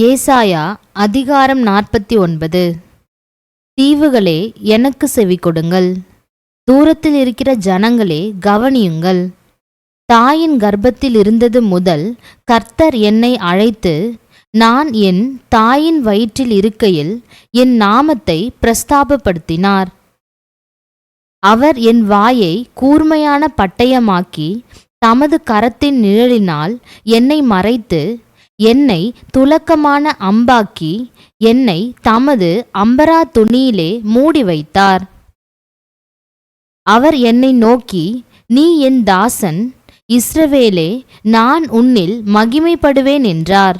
ஏசாயா அதிகாரம் நாற்பத்தி ஒன்பது. தீவுகளே எனக்கு செவி கொடுங்கள். தூரத்தில் இருக்கிற ஜனங்களே கவனியுங்கள். தாயின் கர்ப்பத்தில் இருந்தது முதல் கர்த்தர் என்னை அழைத்து நான் என் தாயின் வயிற்றில் இருக்கையில் என் நாமத்தை பிரஸ்தாபப்படுத்தினார். அவர் என் வாயை கூர்மையான பட்டயமாக்கி தமது கரத்தின் நிழலினால் என்னை மறைத்து என்னை துலக்கமான அம்பாக்கி என்னை தமது அம்பரா துணியிலே மூடி வைத்தார். அவர் என்னை நோக்கி நீ என் தாசன் இஸ்ரவேலே நான் உன்னில் மகிமைப்படுவேன் என்றார்.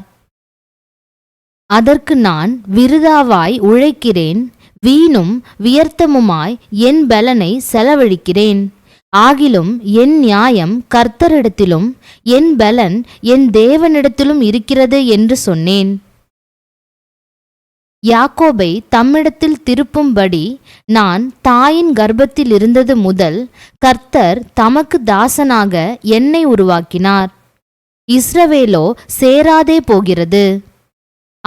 அதற்கு நான் விருதாவாய் உழைக்கிறேன் வீணும் வியர்த்தமுமாய் என் பலனை செலவழிக்கிறேன். ஆகிலும் என் நியாயம் கர்த்தரிடத்திலும் என் பலன் என் தேவனிடத்திலும் இருக்கிறது என்று சொன்னேன். யாக்கோபை தம்மிடத்தில் திருப்பும்படி நான் தாயின் கர்ப்பத்தில் இருந்தது முதல் கர்த்தர் தமக்கு தாசனாக என்னை உருவாக்கினார். இஸ்ரவேலோ சேராதே போகிறது.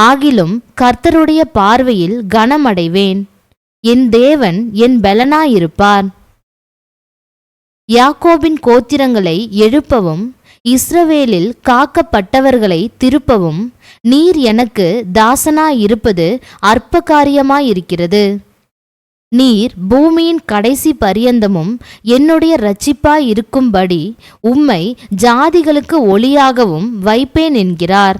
ஆகிலும் கர்த்தருடைய பார்வையில் கனமடைவேன். என் தேவன் என் பலனாயிருப்பார். யாக்கோபின் கோத்திரங்களை எழுப்பவும் இஸ்ரவேலில் காக்கப்பட்டவர்களை திருப்பவும் நீர் எனக்கு தாசனாயிருப்பது அற்ப காரியமாயிருக்கிறது நீர் பூமியின் கடைசி பரியந்தமும் என்னுடைய இரட்சிப்பாயிருக்கும்படி உம்மை ஜாதிகளுக்கு ஒளியாகவும் வைப்பேன் என்கிறார்.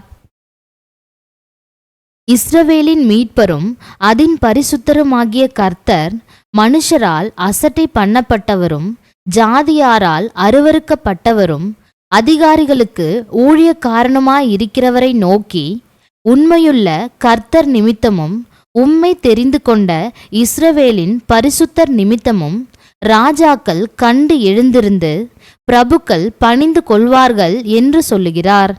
இஸ்ரவேலின் மீட்பரும் அதின் பரிசுத்தருமாகிய கர்த்தர் மனுஷரால் அசட்டை பண்ணப்பட்டவரும் ஜாதியாரால் அருவருக்கப்பட்டவரும் அதிகாரிகளுக்கு ஊழிய காரணமாயிருக்கிறவரை நோக்கி உண்மையுள்ள கர்த்தர் நிமித்தமும் உம்மை தெரிந்து கொண்ட இஸ்ரவேலின் பரிசுத்தர் நிமித்தமும் ராஜாக்கள் கண்டு எழுந்திருந்து பிரபுக்கள் பணிந்து கொள்வார்கள் என்று சொல்லுகிறார்.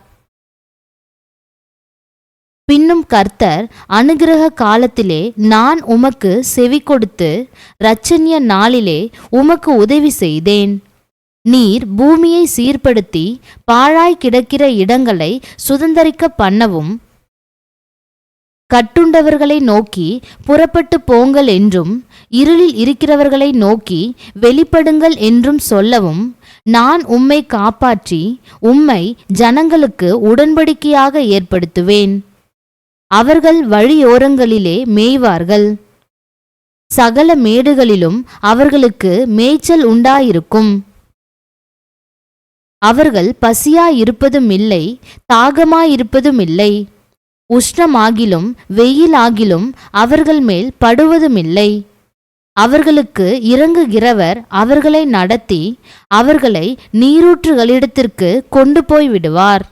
பின்னும் கர்த்தர் அனுகிரக காலத்திலே நான் உமக்கு செவி கொடுத்து இரட்சணிய நாளிலே உமக்கு உதவி செய்தேன். நீர் பூமியை சீர்படுத்தி பாழாய் கிடக்கிற இடங்களை சுதந்தரிக்க பண்ணவும் கட்டுண்டவர்களை நோக்கி புறப்பட்டு போங்கள் என்றும் இருளில் இருக்கிறவர்களை நோக்கி வெளிப்படுங்கள் என்றும் சொல்லவும் நான் உம்மை காப்பாற்றி உம்மை ஜனங்களுக்கு உடன்படிக்கையாக ஏற்படுத்துவேன். அவர்கள் வழியோரங்களிலே மேய்வார்கள். சகல மேடுகளிலும் அவர்களுக்கு மேய்ச்சல் உண்டாயிருக்கும். அவர்கள் பசியாயிருப்பதும் இல்லை தாகமாயிருப்பதும் இல்லை உஷ்ணமாகிலும் வெயிலாகிலும் அவர்கள் மேல் படுவதுமில்லை. அவர்களுக்கு இறங்குகிறவர் அவர்களை நடத்தி அவர்களை நீரூற்றுகளிடத்திற்கு கொண்டு போய் விடுவார்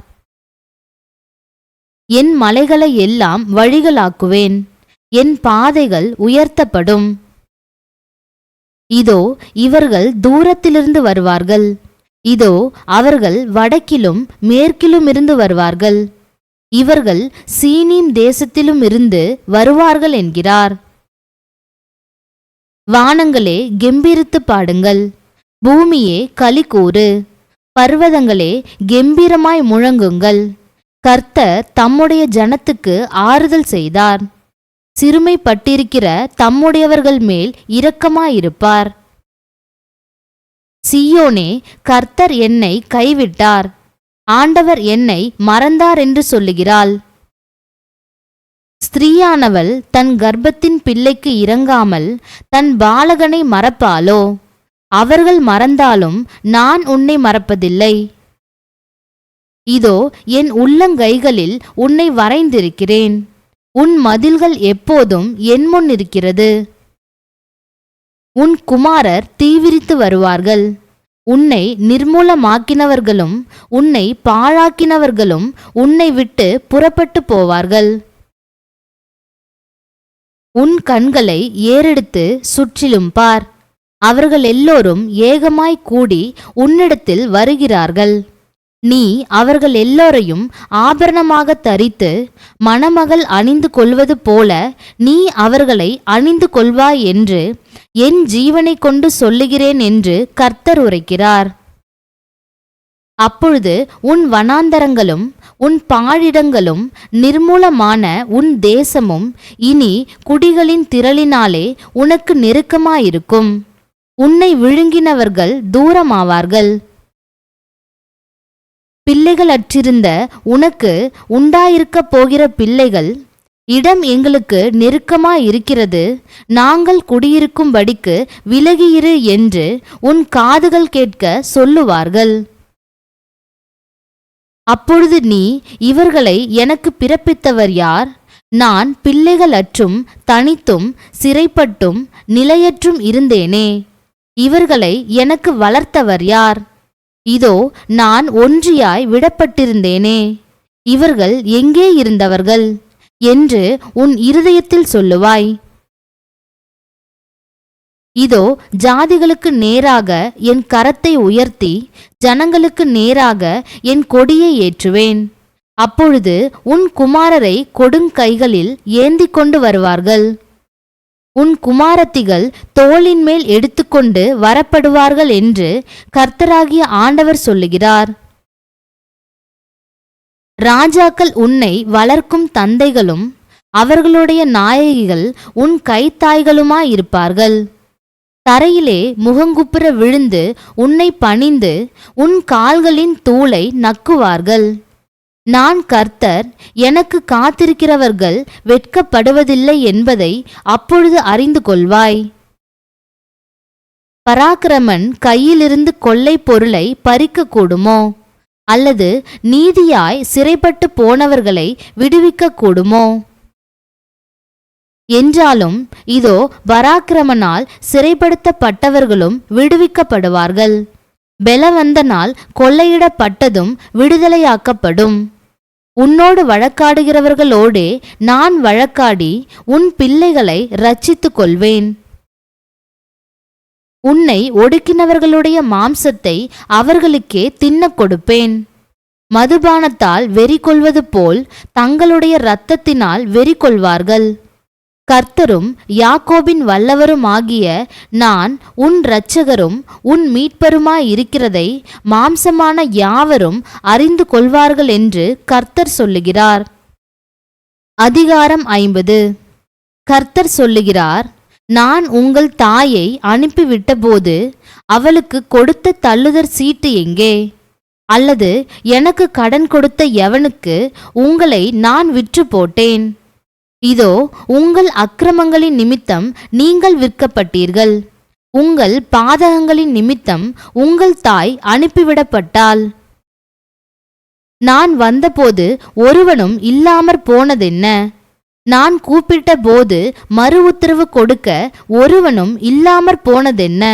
என் மலைகளை எல்லாம் வழிகளாக்குவேன். என் பாதைகள் உயர்த்தப்படும். இதோ இவர்கள் தூரத்திலிருந்து வருவார்கள். இதோ அவர்கள் வடக்கிலும் மேற்கிலும் இருந்து வருவார்கள். இவர்கள் சீனீம் தேசத்திலும் இருந்து வருவார்கள் என்கிறார். வானங்களே கெம்பீரித்து பாடுங்கள். பூமியே களி கூறு பர்வதங்களே கெம்பீரமாய் முழங்குங்கள். கர்த்தர் தம்முடைய ஜனத்துக்கு ஆறுதல் செய்தார். சிறுமைப்பட்டிருக்கிற தம்முடையவர்கள் மேல் இரக்கமாயிருப்பார். சியோனே கர்த்தர் என்னை கைவிட்டார். ஆண்டவர் என்னை மறந்தார் என்று சொல்லுகிறாள். ஸ்திரீயானவள் தன் கர்ப்பத்தின் பிள்ளைக்கு இறங்காமல் தன் பாலகனை மறப்பாளோ? அவர்கள் மறந்தாலும் நான் உன்னை மறப்பதில்லை. இதோ என் உள்ளங்கைகளில் உன்னை வரைந்திருக்கிறேன். உன் மதில்கள் எப்போதும் என் முன் இருக்கிறது. உன் குமாரர் தீவிரித்து வருவார்கள். உன்னை நிர்மூலமாக்கினவர்களும் உன்னை பாழாக்கினவர்களும் உன்னை விட்டு புறப்பட்டு போவார்கள். உன் கண்களை ஏறெடுத்து சுற்றிலும் பார். அவர்கள் எல்லோரும் ஏகமாய் கூடி உன்னிடத்தில் வருகிறார்கள். நீ அவர்கள் எல்லோரையும் ஆபரணமாக தரித்து மணமகள் அணிந்து கொள்வது போல நீ அவர்களை அணிந்து கொள்வாய் என்று என் ஜீவனை கொண்டு சொல்லுகிறேன் என்று கர்த்தர் உரைக்கிறார். அப்பொழுது உன் வனாந்தரங்களும் உன் பாழிடங்களும் நிர்மூலமான உன் தேசமும் இனி குடிகளின் திரளினாலே உனக்கு நெருக்கமாயிருக்கும். உன்னை விழுங்கினவர்கள் தூரமாவார்கள். பிள்ளைகளற்றிருந்த உனக்கு உண்டாயிருக்கப் போகிற பிள்ளைகள் இடம் எங்களுக்கு நெருக்கமாயிருக்கிறது. நாங்கள் குடியிருக்கும்படிக்கு விலகியிரு என்று உன் காதுகள் கேட்க சொல்லுவார்கள். அப்பொழுது நீ இவர்களை எனக்கு பிறப்பித்தவர் யார்? நான் பிள்ளைகளற்றும் தனித்தும் சிறைப்பட்டும் நிலையற்றும் இருந்தேனே. இவர்களை எனக்கு வளர்த்தவர் யார்? இதோ நான் ஒன்றியாய் விடப்பட்டிருந்தேனே. இவர்கள் எங்கே இருந்தவர்கள்? என்று உன் இருதயத்தில் சொல்லுவாய். இதோ ஜாதிகளுக்கு நேராக என் கரத்தை உயர்த்தி ஜனங்களுக்கு நேராக என் கொடியை ஏற்றுவேன். அப்பொழுது உன் குமாரரை கொடுங்கைகளில் ஏந்தி கொண்டு வருவார்கள். உன் குமாரத்திகள் தோளின் மேல் எடுத்துக்கொண்டு வரப்படுவார்கள் என்று கர்த்தராகிய ஆண்டவர் சொல்லுகிறார். ராஜாக்கள் உன்னை வளர்க்கும் தந்தைகளும் அவர்களுடைய நாயகிகள் உன் கைத்தாய்களுமாயிருப்பார்கள் தரையிலே முகங்குப்புற விழுந்து உன்னை பணிந்து உன் கால்களின் தூளை நக்குவார்கள். நான் கர்த்தர் எனக்கு காத்திருக்கிறவர்கள் வெட்கப்படுவதில்லை என்பதை அப்பொழுது அறிந்து கொள்வாய். பராக்கிரமன் கையிலிருந்து கொள்ளை பொருளை பறிக்கக்கூடுமோ அல்லது நீதியாய் சிறைப்பட்டு போனவர்களை விடுவிக்கக்கூடுமோ என்றாலும் இதோ பராக்கிரமனால் சிறைப்படுத்தப்பட்டவர்களும் விடுவிக்கப்படுவார்கள். பெலவந்தனால் கொள்ளையிடப்பட்டதும் விடுதலையாக்கப்படும். உன்னோடு வழக்காடுகிறவர்களோடே நான் வழக்காடி உன் பிள்ளைகளை ரட்சித்துக் கொள்வேன் உன்னை ஒடுக்கினவர்களுடைய மாம்சத்தை அவர்களுக்கே தின்னக் கொடுப்பேன். மதுபானத்தால் வெறி கொள்வது போல் தங்களுடைய இரத்தத்தினால் வெறி கொள்வார்கள் கர்த்தரும் யாக்கோபின் வல்லவருமாகிய நான் உன் இரட்சகரும் உன் மீட்பருமாயிருக்கிறதை மாம்சமான யாவரும் அறிந்து கொள்வார்கள் என்று கர்த்தர் சொல்லுகிறார். அதிகாரம் ஐம்பது. கர்த்தர் சொல்லுகிறார் நான் உங்கள் தாயை அனுப்பிவிட்டபோது அவளுக்கு கொடுத்த தள்ளுதற் சீட்டு எங்கே? அல்லது எனக்கு கடன் கொடுத்த எவனுக்கு உங்களை நான் விற்று போட்டேன்? இதோ உங்கள் அக்கிரமங்களின் நிமித்தம் நீங்கள் விற்கப்பட்டீர்கள். உங்கள் பாதகங்களின் நிமித்தம் உங்கள் தாய் அனுப்பிவிடப்பட்டாள். நான் வந்தபோது ஒருவனும் இல்லாமற் போனதென்ன? நான் கூப்பிட்ட போது மறு உத்தரவு கொடுக்க ஒருவனும் இல்லாமற் போனதென்ன?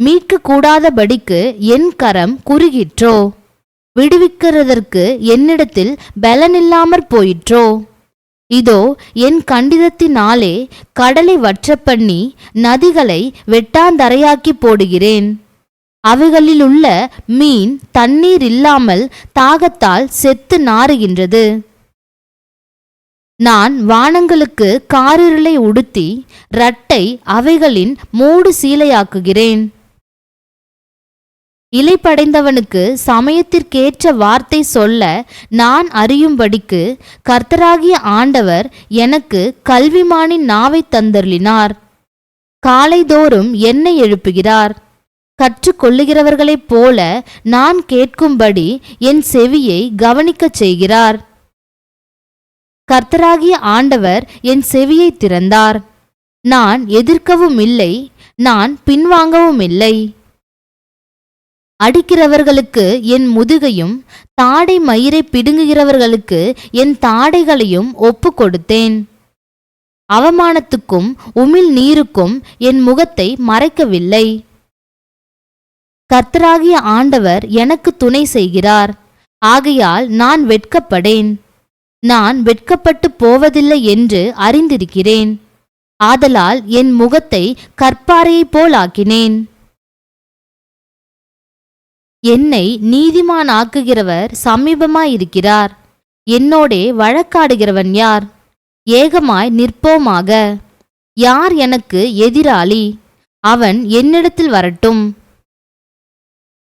மீட்க கூடாதபடிக்கு என் கரம் குறுகிற்றோ? விடுவிக்கிறதற்கு என்னிடத்தில் பலனில்லாமற் போயிற்றோ? இதோ என் கண்டிதத்தினாலே கடலை வற்றப்பண்ணி நதிகளை வெட்டாந்தரையாக்கி போடுகிறேன். அவைகளிலுள்ள மீன் தண்ணீர் இல்லாமல் தாகத்தால் செத்து நாறுகின்றது. நான் வானங்களுக்கு காரிருளை உடுத்தி ரட்டை அவைகளின் மூடு சீலையாக்குகிறேன். இலைப்படைந்தவனுக்கு சமயத்திற்கேற்ற வார்த்தை சொல்ல நான் அறியும்படிக்கு கர்த்தராகிய ஆண்டவர் எனக்கு கல்விமானின் நாவை தந்தருளினார். காலைதோறும் என்னை எழுப்புகிறார். கற்றுக்கொள்ளுகிறவர்களைப் போல நான் கேட்கும்படி என் செவியை கவனிக்கச் செய்கிறார். கர்த்தராகிய ஆண்டவர் என் செவியை திறந்தார். நான் எதிர்க்கவும் இல்லை நான் பின்வாங்கவும் இல்லை. அடிக்கிறவர்களுக்கு என் முதுகையும் தாடை மயிரை பிடுங்குகிறவர்களுக்கு என் தாடைகளையும் ஒப்பு கொடுத்தேன் அவமானத்துக்கும் உமிழ் நீருக்கும் என் முகத்தை மறைக்கவில்லை. கர்த்தராகிய ஆண்டவர் எனக்கு துணை செய்கிறார். ஆகையால் நான் வெட்கப்படேன். நான் வெட்கப்பட்டு போவதில்லை என்று அறிந்திருக்கிறேன். ஆதலால் என் முகத்தை கற்பாறையைப் போல் ஆக்கினேன் என்னை நீதிமானாக்குகிறவர் சமீபமாயிருக்கிறார். என்னோடே வழக்காடுகிறவன் யார்? ஏகமாய் நிற்போமாக. யார் எனக்கு எதிராளி? அவன் என்னிடத்தில் வரட்டும்.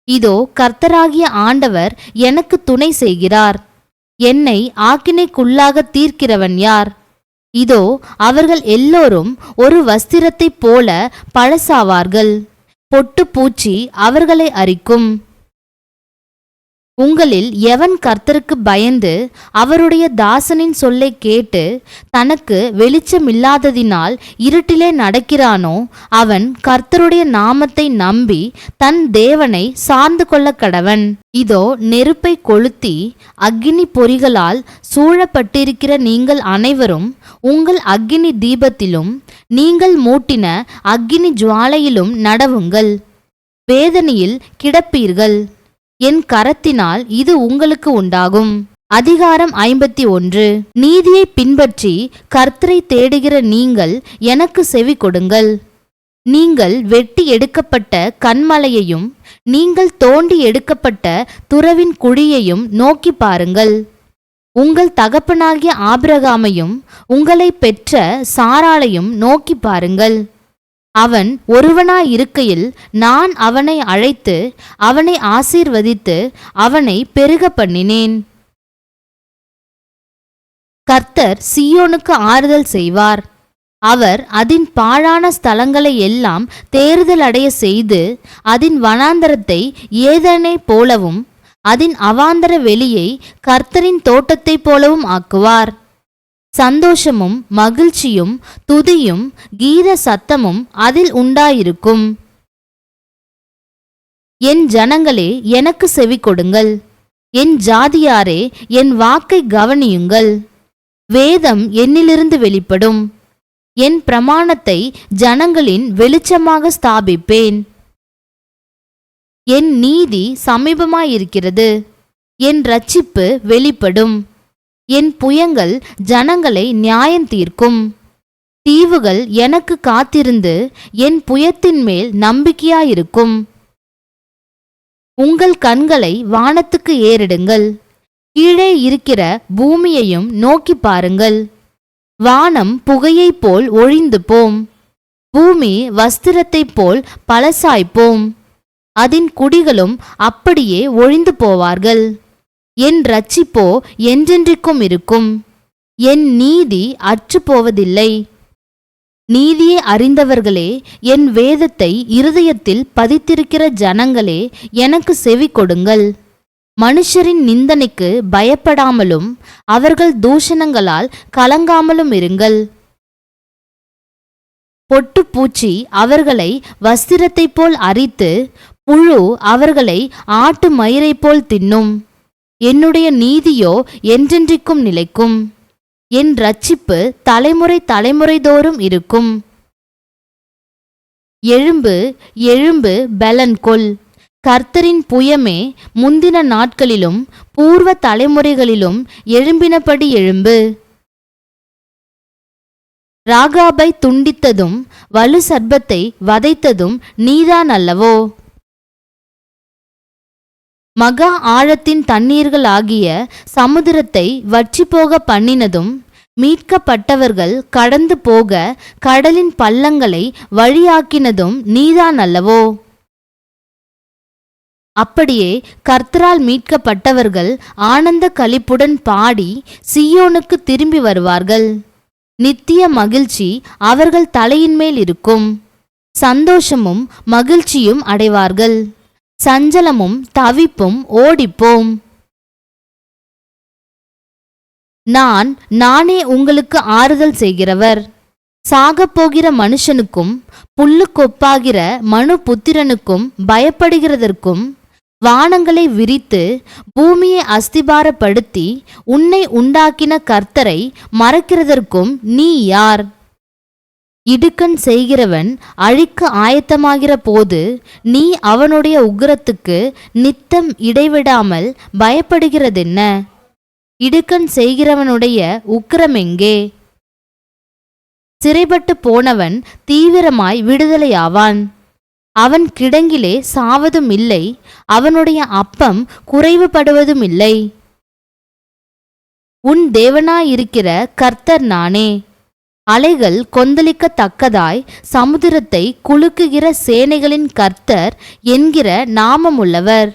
இதோ கர்த்தராகிய ஆண்டவர் எனக்கு துணை செய்கிறார். என்னை ஆக்கினைக்குள்ளாக தீர்க்கிறவன் யார்? இதோ அவர்கள் எல்லோரும் ஒரு வஸ்திரத்தைப் போல பழசாவார்கள். பொட்டு பூச்சி அவர்களை அரிக்கும். உங்களில் எவன் கர்த்தருக்கு பயந்து அவருடைய தாசனின் சொல்லை கேட்டு தனக்கு வெளிச்சமில்லாததினால் இருட்டிலே நடக்கிறானோ அவன் கர்த்தருடைய நாமத்தை நம்பி தன் தேவனை சார்ந்து கொள்ள கடவன் இதோ நெருப்பை கொளுத்தி அக்னி பொறிகளால் சூழப்பட்டிருக்கிற நீங்கள் அனைவரும் உங்கள் அக்கினி தீபத்திலும் நீங்கள் மூட்டின அக்னி ஜுவாலையிலும் நடவுங்கள். வேதனையில் கிடப்பீர்கள். என் கரத்தினால் இது உங்களுக்கு உண்டாகும். அதிகாரம் ஐம்பத்தி ஒன்று. நீதியை பின்பற்றி கர்த்தரை தேடுகிற நீங்கள் எனக்கு செவி கொடுங்கள். நீங்கள் வெட்டி எடுக்கப்பட்ட கண்மலையையும் நீங்கள் தோண்டி எடுக்கப்பட்ட துறவின் குழியையும் நோக்கி பாருங்கள். உங்கள் தகப்பனாகிய ஆபிரகாமையும் உங்களை பெற்ற சாராளையும் நோக்கி பாருங்கள். அவன் ஒருவனாயிருக்கையில் நான் அவனை அழைத்து அவனை ஆசீர்வதித்து அவனை பெருக பண்ணினேன். கர்த்தர் சியோனுக்கு ஆறுதல் செய்வார். அவர் அதன் பாழான ஸ்தலங்களை எல்லாம் தேறுதல் அடைய செய்து அதன் வனாந்தரத்தை ஏதனை போலவும் அதன் அவாந்தர வெளியை கர்த்தரின் தோட்டத்தைப் போலவும் ஆக்குவார். சந்தோஷமும் மகிழ்ச்சியும் துதியும் கீத சத்தமும் அதில் உண்டாயிருக்கும். என் ஜனங்களே எனக்கு செவி கொடுங்கள். என் ஜாதியாரே என் வாக்கை கவனியுங்கள். வேதம் என்னிலிருந்து வெளிப்படும். என் பிரமாணத்தை ஜனங்களின் வெளிச்சமாக ஸ்தாபிப்பேன். என் நீதி சமீபமாயிருக்கிறது. என் ரட்சிப்பு வெளிப்படும். என் புயங்கள் ஜனங்களை நியாயம் தீர்க்கும். தீவுகள் எனக்கு காத்திருந்து என் புயத்தின் மேல் நம்பிக்கையாயிருக்கும். உங்கள் கண்களை வானத்துக்கு ஏறிடுங்கள். கீழே இருக்கிற பூமியையும் நோக்கி பாருங்கள். வானம் புகையைப் போல் ஒழிந்து போம். பூமி வஸ்திரத்தைப் போல் பழசாய்ப்போம். அதன் குடிகளும் அப்படியே ஒழிந்து போவார்கள். என் ரட்சிப்போ என்றென்றைக்கும் இருக்கும். என் நீதி அற்றுப்போவதில்லை. நீதியை அறிந்தவர்களே என் வேதத்தை இருதயத்தில் பதித்திருக்கிற ஜனங்களே எனக்கு செவி கொடுங்கள். மனுஷரின் நிந்தனைக்கு பயப்படாமலும் அவர்கள் தூஷணங்களால் கலங்காமலும் இருங்கள். பொட்டுப்பூச்சி அவர்களை வஸ்திரத்தைப் போல் அரித்து புழு அவர்களை ஆட்டு மயிரைப் போல் தின்னும். என்னுடைய நீதியோ என்றென்றைக்கும் நிலைக்கும். என் ரட்சிப்பு தலைமுறை தலைமுறைதோறும் இருக்கும். எழும்பு எழும்பு பலன் கொள் கர்த்தரின் புயமே முந்தின நாட்களிலும் பூர்வ தலைமுறைகளிலும் எழும்பினபடி எழும்பு. ராகாபை துண்டித்ததும் வலு சர்பத்தை வதைத்ததும் நீதான் அல்லவோ? மகா ஆழத்தின் தண்ணீர்கள் ஆகிய சமுத்திரத்தை வற்றி போக பண்ணினதும் மீட்கப்பட்டவர்கள் கடந்து போக கடலின் பள்ளங்களை வழியாக்கினதும் நீதான் அல்லவோ? அப்படியே கர்த்தரால் மீட்கப்பட்டவர்கள் ஆனந்த களிப்புடன் பாடி சியோனுக்கு திரும்பி வருவார்கள். நித்திய மகிழ்ச்சி அவர்கள் தலையின் மேல் இருக்கும். சந்தோஷமும் மகிழ்ச்சியும் அடைவார்கள். சஞ்சலமும் தவிப்பும் ஓடிப்போம். நான் நானே உங்களுக்கு ஆறுதல் செய்கிறவர். சாகப்போகிற மனுஷனுக்கும் புல்லுக்கொப்பாகிற மனு புத்திரனுக்கும் பயப்படுகிறதற்கும் வானங்களை விரித்து பூமியை அஸ்திபாரப்படுத்தி உன்னை உண்டாக்கின கர்த்தரை மறக்கிறதற்கும் நீ யார்? இடுக்கண் செய்கிறவன் அழிக்க ஆயத்தமாகிற போது நீ அவனுடைய உக்கிரத்துக்கு நித்தம் இடைவிடாமல் பயப்படுகிறதென்ன? இடுக்கண் செய்கிறவனுடைய உக்கிரமெங்கே சிறைப்பட்டு போனவன் தீவிரமாய் விடுதலையாவான். அவன் கிடங்கிலே சாவதும் இல்லை அவனுடைய அப்பம் குறைவுபடுவதும் இல்லை. உன் தேவனாயிருக்கிற கர்த்தர் நானே. அலைகள் கொந்தளிக்கத்தக்கதாய் சமுத்திரத்தை குலுக்குகிற சேனைகளின் கர்த்தர் என்கிற நாமமுள்ளவர்.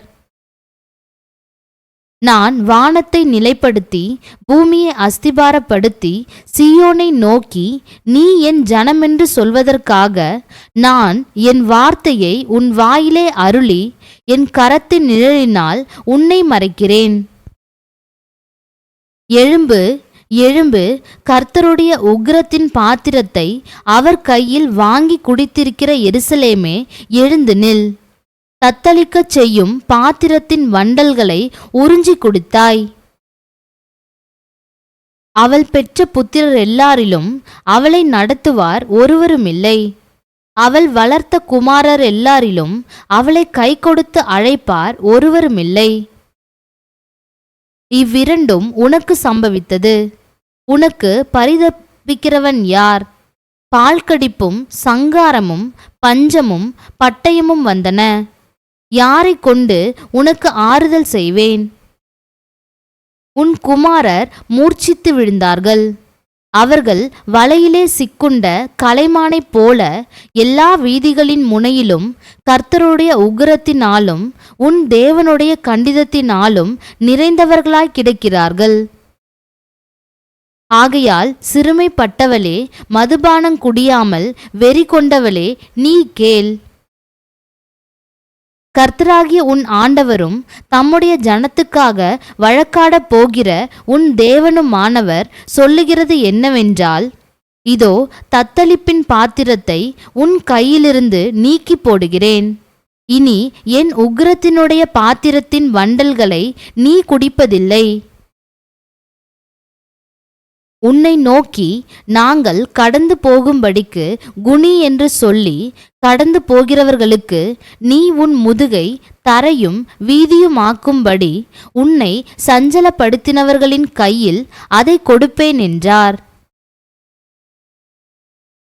நான் வானத்தை நிலைப்படுத்தி பூமியை அஸ்திபாரப்படுத்தி சீயோனை நோக்கி நீ என் ஜனமென்று சொல்வதற்காக நான் என் வார்த்தையை உன் வாயிலே அருளி என் கரத்தின் நிழலினால் உன்னை மறைக்கிறேன். எழும்பு எழும்பு கர்த்தருடைய உக்கிரத்தின் பாத்திரத்தை அவர் கையில் வாங்கி குடித்திருக்கிற எருசலேமே எழுந்து நில். தத்தளிக்கச் செய்யும் பாத்திரத்தின் வண்டல்களை உறிஞ்சி குடித்தாய். அவள் பெற்ற புத்திரர் எல்லாரிலும் அவளை நடத்துவார் ஒருவருமில்லை. அவள் வளர்த்த குமாரர் எல்லாரிலும் அவளை கை கொடுத்து அழைப்பார் ஒருவருமில்லை. இவ்விரண்டும் உனக்கு சம்பவித்தது. உனக்கு பரிதபிக்கிறவன் யார்? பால்கடிப்பும் சங்காரமும் பஞ்சமும் பட்டயமும் வந்தன. யாரை கொண்டு உனக்கு ஆறுதல் செய்வேன்? உன் குமாரர் மூர்ச்சித்து விழுந்தார்கள். அவர்கள் வலையிலே சிக்குண்ட கலைமானைப் போல எல்லா வீதிகளின் முனையிலும் கர்த்தருடைய உக்கிரத்தினாலும் உன் தேவனுடைய கண்டிதத்தினாலும் நிறைந்தவர்களாய் கிடக்கிறார்கள். ஆகையால் சிறுமைப்பட்டவளே மதுபானம் குடியாமல் வெறி கொண்டவளே நீ கேள். கர்த்தராகிய உன் ஆண்டவரும் தம்முடைய ஜனத்துக்காக வழக்காடப் போகிற உன் தேவனுமானவர் சொல்லுகிறது என்னவென்றால் இதோ தத்தளிப்பின் பாத்திரத்தை உன் கையிலிருந்து நீக்கி போடுகிறேன். இனி என் உக்கிரத்தினுடைய பாத்திரத்தின் வண்டல்களை நீ குடிப்பதில்லை. உன்னை நோக்கி நாங்கள் கடந்து போகும்படிக்கு குனி என்று சொல்லி கடந்து போகிறவர்களுக்கு நீ உன் முதுகை தரையும் வீதியுமாக்கும்படி உன்னை சஞ்சலப்படுத்தினவர்களின் கையில் அதை கொடுப்பேன் என்றார்.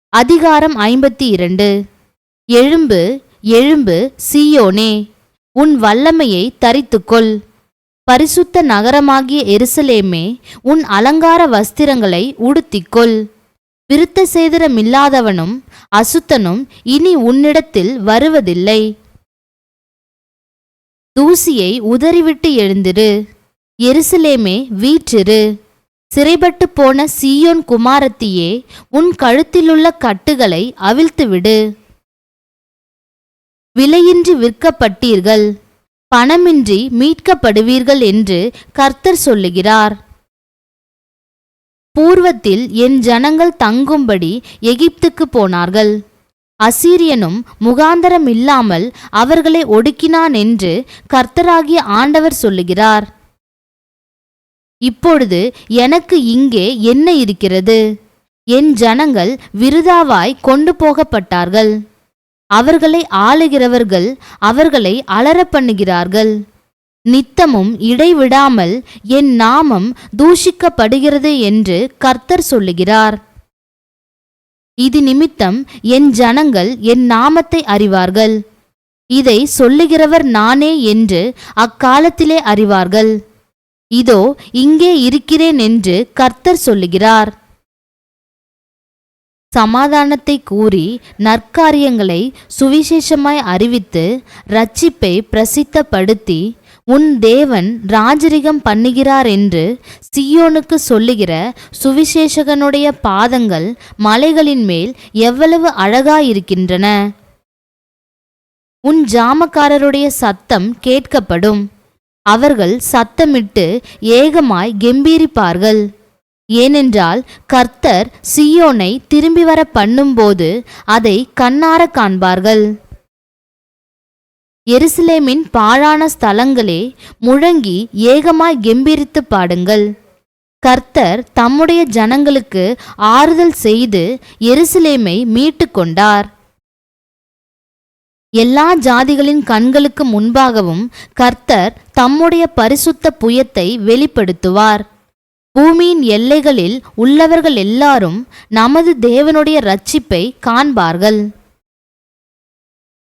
அதிகாரம் ஐம்பத்தி இரண்டு. எழும்பு எழும்பு சீயோனே உன் வல்லமையை தரித்துக்கொள். பரிசுத்த நகரமாகிய எருசலேமே உன் அலங்கார வஸ்திரங்களை உடுத்திக்கொள். விருத்த சேதனமில்லாதவனும் அசுத்தனும் இனி உன்னிடத்தில் வருவதில்லை. தூசியை உதறிவிட்டு எழுந்திரு. எருசலேமே வீற்றிரு. சிறைபட்டு போன சீயோன் குமாரத்தியே உன் கழுத்திலுள்ள கட்டுகளை அவிழ்த்துவிடு. விலையின்றி விற்கப்பட்டீர்கள். பணமின்றி மீட்கப்படுவீர்கள் என்று கர்த்தர் சொல்லுகிறார். பூர்வத்தில் என் ஜனங்கள் தங்கும்படி எகிப்துக்கு போனார்கள். அசீரியனும் முகாந்தரம் இல்லாமல் அவர்களை ஒடுக்கினான் என்று கர்த்தராகிய ஆண்டவர் சொல்லுகிறார். இப்பொழுது எனக்கு இங்கே என்ன இருக்கிறது? என் ஜனங்கள் விருதாவாய் கொண்டு போகப்பட்டார்கள். அவர்களை ஆளுகிறவர்கள் அவர்களை அலற பண்ணுகிறார்கள் நித்தமும் இடைவிடாமல் என் நாமம் தூஷிக்கப்படுகிறது என்று கர்த்தர் சொல்லுகிறார். இது நிமித்தம் என் ஜனங்கள் என் நாமத்தை அறிவார்கள். இதை சொல்லுகிறவர் நானே என்று அக்காலத்திலே அறிவார்கள். இதோ இங்கே இருக்கிறேன் என்று கர்த்தர் சொல்லுகிறார். சமாதானத்தை கூறி நற்காரியங்களை சுவிசேஷமாய் அறிவித்து ரட்சிப்பை பிரசித்தப்படுத்தி உன் தேவன் ராஜரிகம் பண்ணுகிறார் என்று சியோனுக்கு சொல்லுகிற சுவிசேஷகனுடைய பாதங்கள் மலைகளின் மேல் எவ்வளவு அழகாயிருக்கின்றன. உன் ஜாமக்காரருடைய சத்தம் கேட்கப்படும். அவர்கள் சத்தமிட்டு ஏகமாய் கெம்பீரிப்பார்கள். ஏனென்றால் கர்த்தர் சியோனை திரும்பி வர பண்ணும்போது அதை கண்ணார காண்பார்கள். எருசலேமின் பாழான ஸ்தலங்களே முழங்கி ஏகமாய் கெம்பீரித்து பாடுங்கள். கர்த்தர் தம்முடைய ஜனங்களுக்கு ஆறுதல் செய்து எருசலேமை மீட்டு கொண்டார். எல்லா ஜாதிகளின் கண்களுக்கு முன்பாகவும் கர்த்தர் தம்முடைய பரிசுத்த புயத்தை வெளிப்படுத்துவார். பூமியின் எல்லைகளில் உள்ளவர்கள் எல்லாரும் நமது தேவனுடைய ரட்சிப்பை காண்பார்கள்.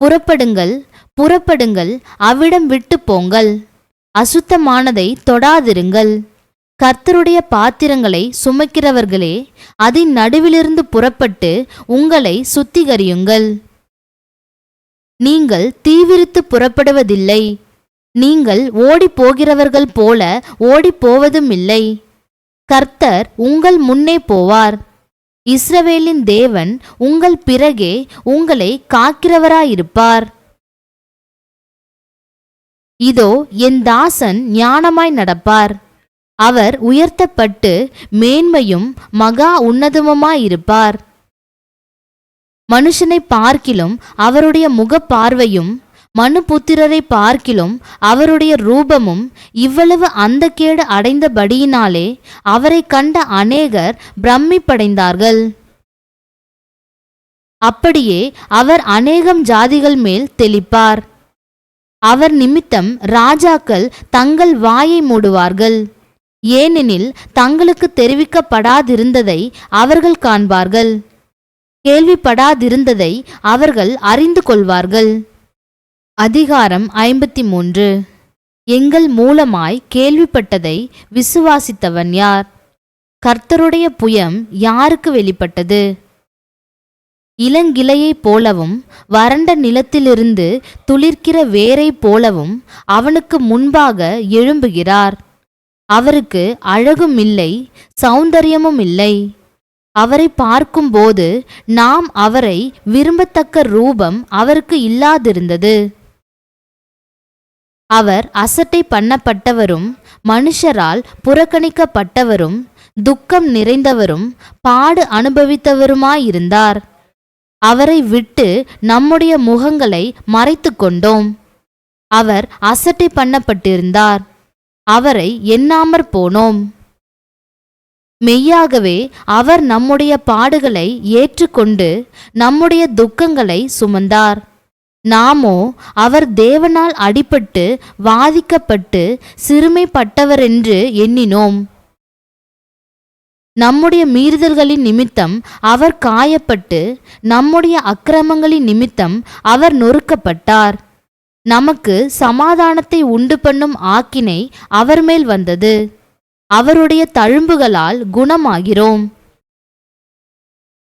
புறப்படுங்கள் புறப்படுங்கள் அவ்விடம் விட்டு போங்கள். அசுத்தமானதை தொடாதிருங்கள். கர்த்தருடைய பாத்திரங்களை சுமக்கிறவர்களே அதன் நடுவிலிருந்து புறப்பட்டு உங்களை சுத்திகரியுங்கள். நீங்கள் தீவிரித்து புறப்படுவதில்லை. நீங்கள் ஓடிப் போகிறவர்கள் போல ஓடிப்போவதும் இல்லை கர்த்தர் உங்கள் முன்னே போவார். இஸ்ரவேலின் தேவன் உங்கள் பிறகே உங்களை காக்கிறவராயிருப்பார். இதோ என் தாசன் ஞானமாய் நடப்பார். அவர் உயர்த்தப்பட்டு மேன்மையும் மகா உன்னதமுமாயிருப்பார். மனுஷனை பார்க்கிலும் அவருடைய முகப்பார்வையும் மனுபுத்திரரை பார்க்கிலும் அவருடைய ரூபமும் இவ்வளவு அந்தக்கேடு அடைந்தபடியினாலே அவரை கண்ட அநேகர் பிரமிப்படைந்தார்கள். அப்படியே அவர் அநேகம் ஜாதிகள் மேல் தெளிப்பார். அவர் நிமித்தம் ராஜாக்கள் தங்கள் வாயை மூடுவார்கள். ஏனெனில் தங்களுக்கு தெரிவிக்கப்படாதிருந்ததை அவர்கள் காண்பார்கள். கேள்விப்படாதிருந்ததை அவர்கள் அறிந்து கொள்வார்கள். அதிகாரம் ஐம்பத்தி மூன்று எங்கள் மூலமாய் கேள்விப்பட்டதை விசுவாசித்தவன் யார்? கர்த்தருடைய புயம் யாருக்கு வெளிப்பட்டது? இளங்கிளையைப் போலவும் வறண்ட நிலத்திலிருந்து துளிர்க்கிற வேரைப் போலவும் அவனுக்கு முன்பாக எழும்புகிறார். அவருக்கு அழகும் இல்லை சௌந்தரியமும் இல்லை. அவரை பார்க்கும்போது நாம் அவரை விரும்பத்தக்க ரூபம் அவருக்கு இல்லாதிருந்தது. அவர் அசட்டை பண்ணப்பட்டவரும் மனுஷரால் புறக்கணிக்கப்பட்டவரும் துக்கம் நிறைந்தவரும் பாடு அனுபவித்தவருமாயிருந்தார். அவரை விட்டு நம்முடைய முகங்களை மறைத்து கொண்டோம். அவர் அசட்டை பண்ணப்பட்டிருந்தார். அவரை எண்ணாமற் போனோம். மெய்யாகவே அவர் நம்முடைய பாடுகளை ஏற்றுக்கொண்டு நம்முடைய துக்கங்களை சுமந்தார். நாமோ அவர் தேவனால் அடிபட்டு வாதிக்கப்பட்டு சிறுமைப்பட்டவரென்று எண்ணினோம். நம்முடைய மீறுதல்களின் நிமித்தம் அவர் காயப்பட்டு நம்முடைய அக்கிரமங்களின் நிமித்தம் அவர் நொறுக்கப்பட்டார். நமக்கு சமாதானத்தை உண்டு பண்ணும் ஆக்கினை அவர் மேல் வந்தது. அவருடைய தழும்புகளால் குணமாகிறோம்.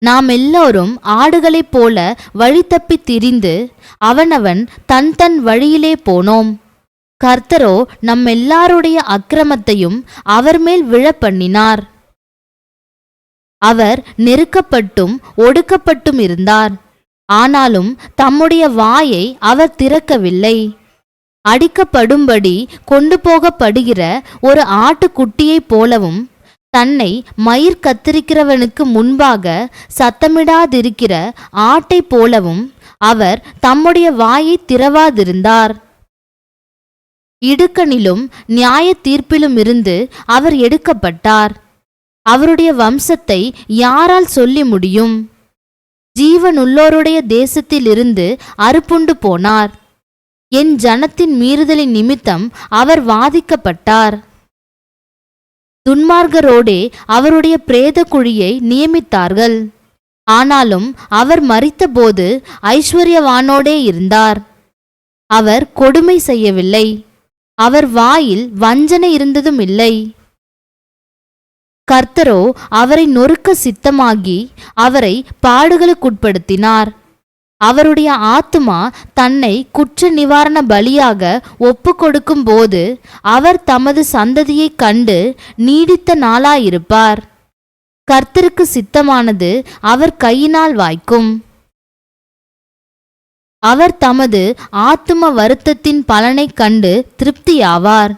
நாம் எல்லோரும் ஆடுகளைப் போல வழி தப்பித் திரிந்து அவனவன் தன் தன் வழியிலே போனோம். கர்த்தரோ நம்மெல்லாருடைய அக்கிரமத்தையும் அவர் மேல் விழப்பண்ணினார். அவர் நெருக்கப்பட்டும் ஒடுக்கப்பட்டும் இருந்தார். ஆனாலும் தம்முடைய வாயை அவர் திறக்கவில்லை. அடிக்கப்படும்படி கொண்டு போகப்படுகிற ஒரு ஆட்டுக்குட்டியைப் போலவும் தன்னை மயிர் கத்திரிக்கிறவனுக்கு முன்பாக சத்தமிடாதிருக்கிற ஆட்டைப் போலவும் அவர் தம்முடைய வாயை திறவாதிருந்தார். இடுக்கணிலும் நியாய தீர்ப்பிலுமிருந்து அவர் எடுக்கப்பட்டார். அவருடைய வம்சத்தை யாரால் சொல்லி முடியும்? ஜீவனுள்ளோருடைய தேசத்திலிருந்து அறுப்புண்டு போனார். என் ஜனத்தின் மீறுதலின் நிமித்தம் அவர் வாதிக்கப்பட்டார். துன்மார்கரோடே அவருடைய பிரேத குழியை நியமித்தார்கள். ஆனாலும் அவர் மறித்தபோது ஐஸ்வர்யவானோடே இருந்தார். அவர் கொடுமை செய்யவில்லை. அவர் வாயில் வஞ்சனை இருந்ததும் இல்லை. கர்த்தரோ அவரை நொறுக்க சித்தமாகி அவரை பாடுகளுக்குட்படுத்தினார். அவருடைய ஆத்துமா தன்னை குற்ற நிவாரண பலியாக ஒப்பு கொடுக்கும் போது அவர் தமது சந்ததியைக் கண்டு நீடித்த நாளாயிருப்பார். கர்த்தருக்கு சித்தமானது அவர் கையினால் வாய்க்கும். அவர் தமது ஆத்தும வருத்தத்தின் பலனைக் கண்டு திருப்தியாவார்.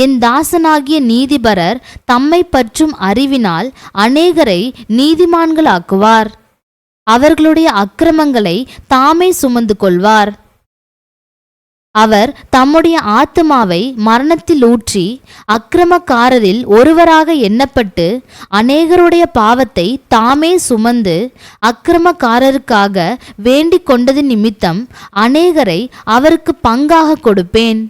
என் தாசனாகிய நீதிபரர் தம்மை பற்றும் அறிவினால் அநேகரை நீதிமான்களாக்குவார். அவர்களுடைய அக்கிரமங்களை தாமே சுமந்து கொள்வார். அவர் தம்முடைய ஆத்மாவை மரணத்தில் ஊற்றி அக்கிரமக்காரரில் ஒருவராக எண்ணப்பட்டு அநேகருடைய பாவத்தை தாமே சுமந்து அக்கிரமக்காரருக்காக வேண்டிக் கொண்டது நிமித்தம் அநேகரை அவருக்கு பங்காக கொடுப்பேன்.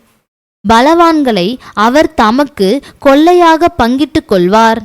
பலவான்களை அவர் தமக்கு கொள்ளையாக பங்கிட்டுக் கொள்வார்.